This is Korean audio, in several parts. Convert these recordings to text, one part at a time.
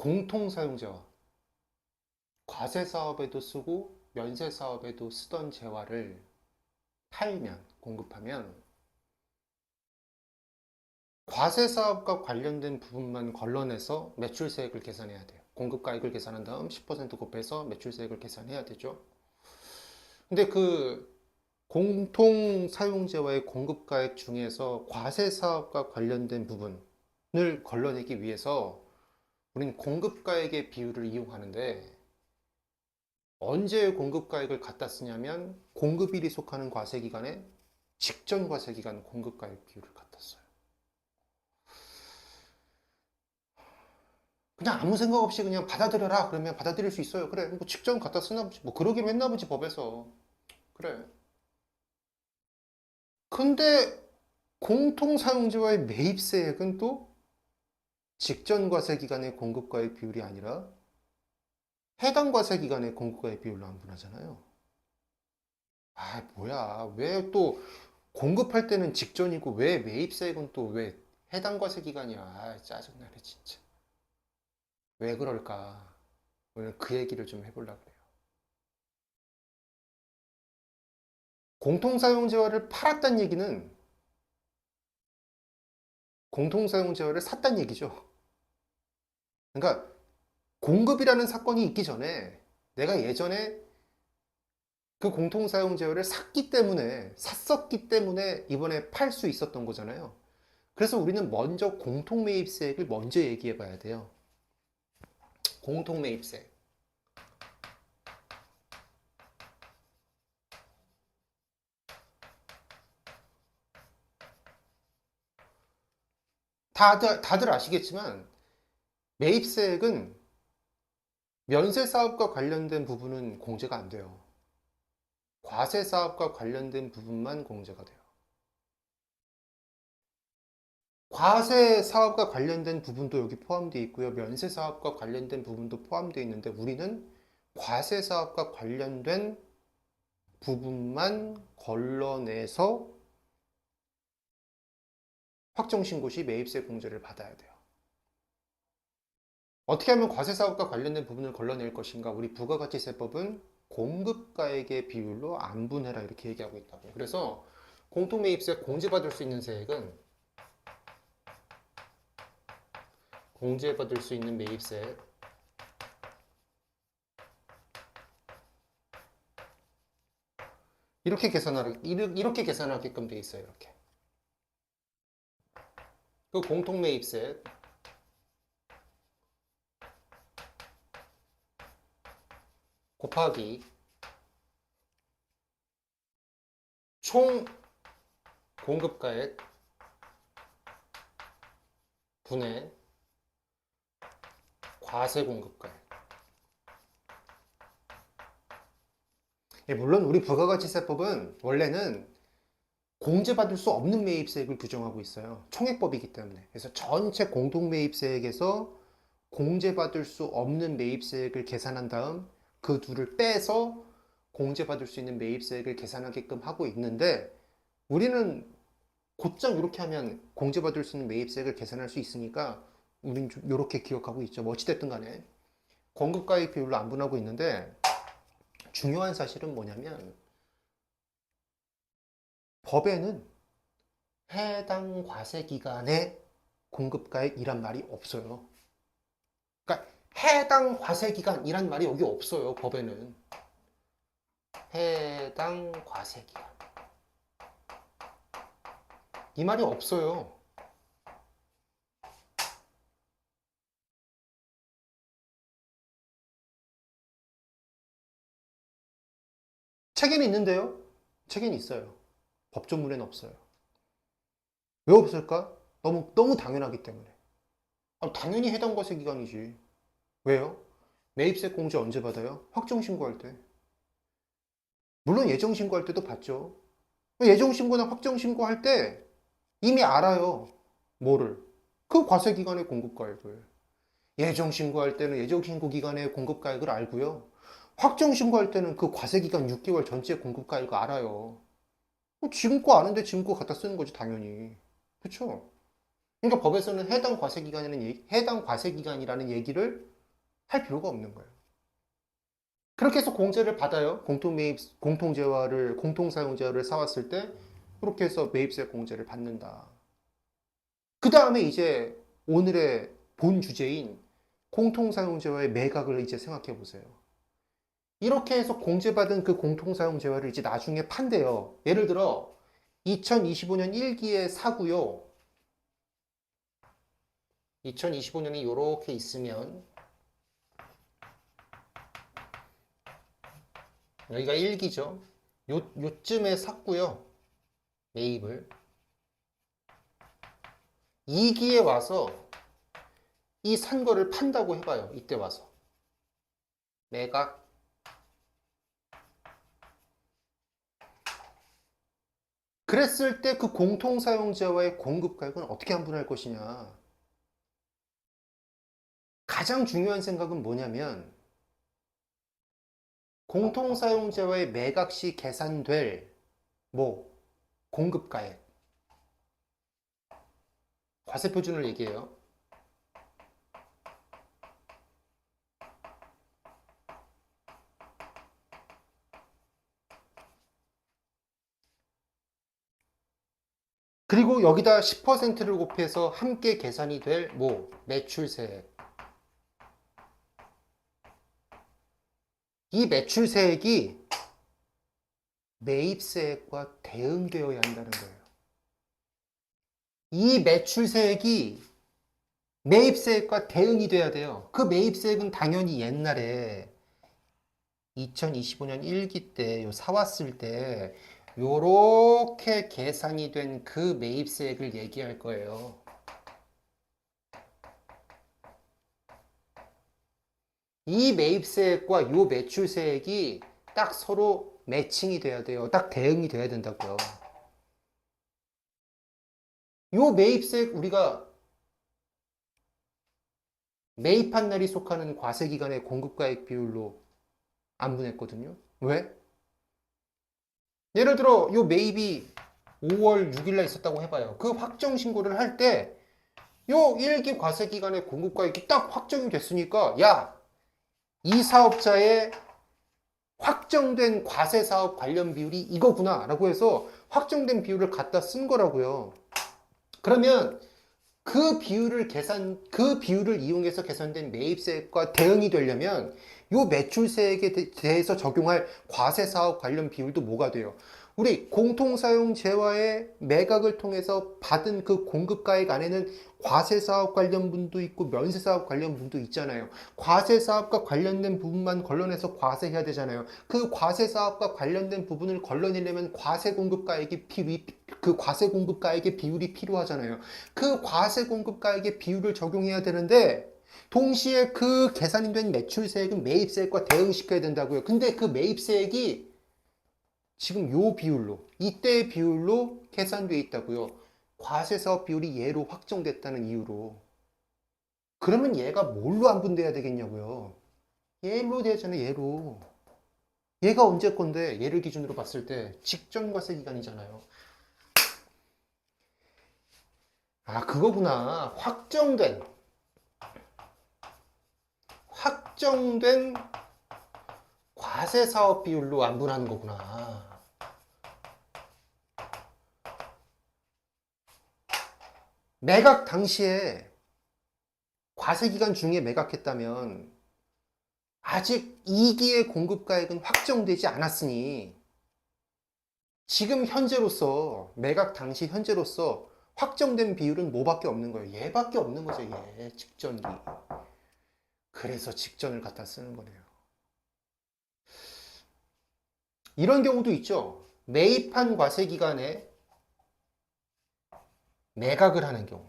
공통 사용재화. 과세 사업에도 쓰고 면세 사업에도 쓰던 재화를 팔면, 공급하면 과세 사업과 관련된 부분만 걸러내서 매출세액을 계산해야 돼요. 공급가액을 계산한 다음 10% 곱해서 매출세액을 계산해야 되죠. 근데 그 공통 사용재와의 공급가액 중에서 과세 사업과 관련된 부분을 걸러내기 위해서 우리는 공급가액의 비율을 이용하는데 언제 공급가액을 갖다 쓰냐면 공급일이 속하는 과세기간에 직전 과세기간 공급가액 비율을 갖다 써요. 그냥 아무 생각 없이 그냥 받아들여라 그러면 받아들일 수 있어요. 그래 뭐 직전 갖다 쓰나 보지 뭐 그러기로 했나 보지 법에서 그래. 근데 공통 사용자와의 매입세액은 또 직전 과세 기간의 공급가액 비율이 아니라 해당 과세 기간의 공급가액 비율로 안분하잖아요. 아, 뭐야. 왜 또 공급할 때는 직전이고 왜 매입세액은 또 왜 해당 과세 기간이야. 아, 짜증나네, 진짜. 왜 그럴까? 오늘 그 얘기를 좀 해보려고 그래요. 공통사용재화를 팔았다는 얘기는 공통사용재화를 샀다는 얘기죠. 그러니까 공급이라는 사건이 있기 전에 내가 예전에 그 공통사용재화를 샀기 때문에 샀었기 때문에 이번에 팔 수 있었던 거잖아요. 그래서 우리는 먼저 공통매입세액을 먼저 얘기해 봐야 돼요. 공통매입세. 다들, 다들 아시겠지만 매입세액은 면세 사업과 관련된 부분은 공제가 안 돼요. 과세 사업과 관련된 부분만 공제가 돼요. 과세 사업과 관련된 부분도 여기 포함되어 있고요. 면세 사업과 관련된 부분도 포함되어 있는데 우리는 과세 사업과 관련된 부분만 걸러내서 확정신고 시 매입세 공제를 받아야 돼요. 어떻게 하면 과세 사업과 관련된 부분을 걸러낼 것인가? 우리 부가가치세법은 공급가액의 비율로 안 분해라 이렇게 얘기하고 있다고요. 그래서 공통매입세 공제받을 수 있는 세액은 공제받을 수 있는 매입세 이렇게 계산하라 이렇게 계산하게끔 돼 있어요. 이렇게 그 공통매입세 곱하기 총 공급가액 분의 과세 공급가액. 예, 물론 우리 부가가치세법은 원래는 공제받을 수 없는 매입세액을 규정하고 있어요. 총액법이기 때문에. 그래서 전체 공동매입세액에서 공제받을 수 없는 매입세액을 계산한 다음 그 둘을 빼서 공제받을 수 있는 매입세액을 계산하게끔 하고 있는데 우리는 곧장 이렇게 하면 공제받을 수 있는 매입세액을 계산할 수 있으니까 우린 좀 이렇게 기억하고 있죠. 뭐 어찌됐든 간에 공급가액 비율로 안분하고 있는데 중요한 사실은 뭐냐면 법에는 해당 과세 기간에 공급가액이란 말이 없어요. 해당 과세 기간이란 말이 여기 없어요. 법에는 해당 과세 기간 이 말이 없어요. 책에는 있는데요. 책에는 있어요. 법조문에는 없어요. 왜 없을까? 너무 너무 당연하기 때문에. 아, 당연히 해당 과세 기간이지. 왜요? 매입세 공제 언제 받아요? 확정 신고할 때. 물론 예정 신고할 때도 받죠. 예정 신고나 확정 신고할 때 이미 알아요. 뭐를? 그 과세 기간의 공급가액을. 예정 신고할 때는 예정 신고 기간의 공급가액을 알고요. 확정 신고할 때는 그 과세 기간 6개월 전체 공급가액을 알아요. 지금 거 아는데 지금 거 갖다 쓰는 거지 당연히. 그렇죠? 그러니까 법에서는 해당 과세 기간이라는 얘기, 해당 과세 기간이라는 얘기를 할 필요가 없는 거예요. 그렇게 해서 공제를 받아요. 공통 매입, 공통 재화를, 공통 사용 재화를 사왔을 때 그렇게 해서 매입세 공제를 받는다. 그 다음에 이제 오늘의 본 주제인 공통 사용 재화의 매각을 이제 생각해 보세요. 이렇게 해서 공제받은 그 공통 사용 재화를 이제 나중에 판대요. 예를 들어 2025년 1기에 사고요. 2025년이 이렇게 있으면 여기가 1기죠. 요, 요쯤에 샀고요. 매입을. 2기에 와서 이 산 거를 판다고 해봐요. 이때 와서. 매각. 그랬을 때 그 공통사용자와의 공급가액은 어떻게 환분할 것이냐. 가장 중요한 생각은 뭐냐면 공통사용자와의 매각 시 계산될 뭐 공급가액 과세 표준을 얘기해요. 그리고 여기다 10%를 곱해서 함께 계산이 될 뭐 매출세 이 매출세액이 매입세액과 대응되어야 한다는 거예요. 이 매출세액이 매입세액과 대응이 돼야 돼요. 그 매입세액은 당연히 옛날에 2025년 1기 때요 사왔을 때 요렇게 계산이 된 그 매입세액을 얘기할 거예요. 이 매입세액과 요 매출세액이 딱 서로 매칭이 돼야 돼요. 딱 대응이 돼야 된다고요. 요 매입세액 우리가 매입한 날이 속하는 과세기간의 공급가액 비율로 안분했거든요. 왜? 예를 들어 요 매입이 5월 6일날 있었다고 해봐요. 그 확정 신고를 할 때 요 1기 과세기간의 공급가액이 딱 확정이 됐으니까 야, 이 사업자의 확정된 과세 사업 관련 비율이 이거구나 라고 해서 확정된 비율을 갖다 쓴 거라고요. 그러면 그 비율을 계산, 그 비율을 이용해서 계산된 매입세액과 대응이 되려면 요 매출세액에 대- 대해서 적용할 과세 사업 관련 비율도 뭐가 돼요? 우리 공통사용 재화의 매각을 통해서 받은 그 공급가액 안에는 과세 사업 관련 분도 있고 면세 사업 관련 분도 있잖아요. 과세 사업과 관련된 부분만 걸러내서 과세해야 되잖아요. 그 과세 사업과 관련된 부분을 걸러내려면 과세 공급가액이 필요, 그 과세 공급가액의 비율이 필요하잖아요. 그 과세 공급가액의 비율을 적용해야 되는데 동시에 그 계산이 된 매출세액은 매입세액과 대응시켜야 된다고요. 근데 그 매입세액이 지금 요 비율로 이때의 비율로 계산돼 있다고요. 과세사업 비율이 얘로 확정됐다는 이유로. 그러면 얘가 뭘로 안 분돼야 되겠냐고요. 얘로 되잖아요. 얘로. 얘가 언제 건데 얘를 기준으로 봤을 때 직전 과세 기간이잖아요. 아 그거구나. 확정된 확정된 과세 사업 비율로 안분하는 거구나. 매각 당시에 과세 기간 중에 매각했다면 아직 2기의 공급가액은 확정되지 않았으니 지금 현재로서 매각 당시 현재로서 확정된 비율은 뭐밖에 없는 거예요. 얘밖에 없는 거죠. 얘 직전기. 그래서 직전을 갖다 쓰는 거네요. 이런 경우도 있죠. 매입한 과세 기간에 매각을 하는 경우.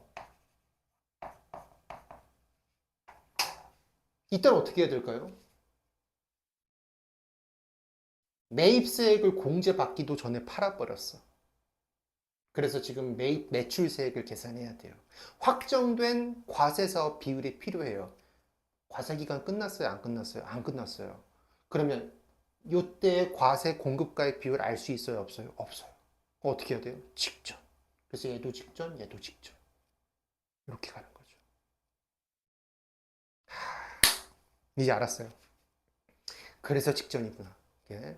이때는 어떻게 해야 될까요? 매입세액을 공제받기도 전에 팔아버렸어. 그래서 지금 매입 매출세액을 계산해야 돼요. 확정된 과세사업 비율이 필요해요. 과세기간 끝났어요? 안 끝났어요? 안 끝났어요. 그러면 요때 과세 공급가액 비율 알 수 있어요? 없어요? 없어요. 어떻게 해야 돼요? 직전. 그래서 얘도 직전, 얘도 직전. 이렇게 가는 거죠. 하, 이제 알았어요. 그래서 직전이구나. 이게.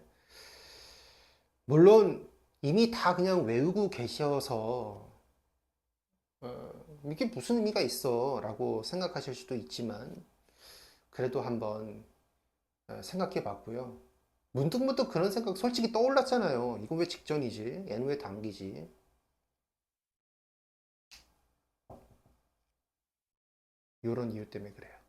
물론 이미 다 그냥 외우고 계셔서 어, 이게 무슨 의미가 있어 라고 생각하실 수도 있지만 그래도 한번 어, 생각해 봤고요. 문득문득 그런 생각 솔직히 떠올랐잖아요. 이거 왜 직전이지? 얘는 왜 단기지? 이런 이유 때문에 그래요.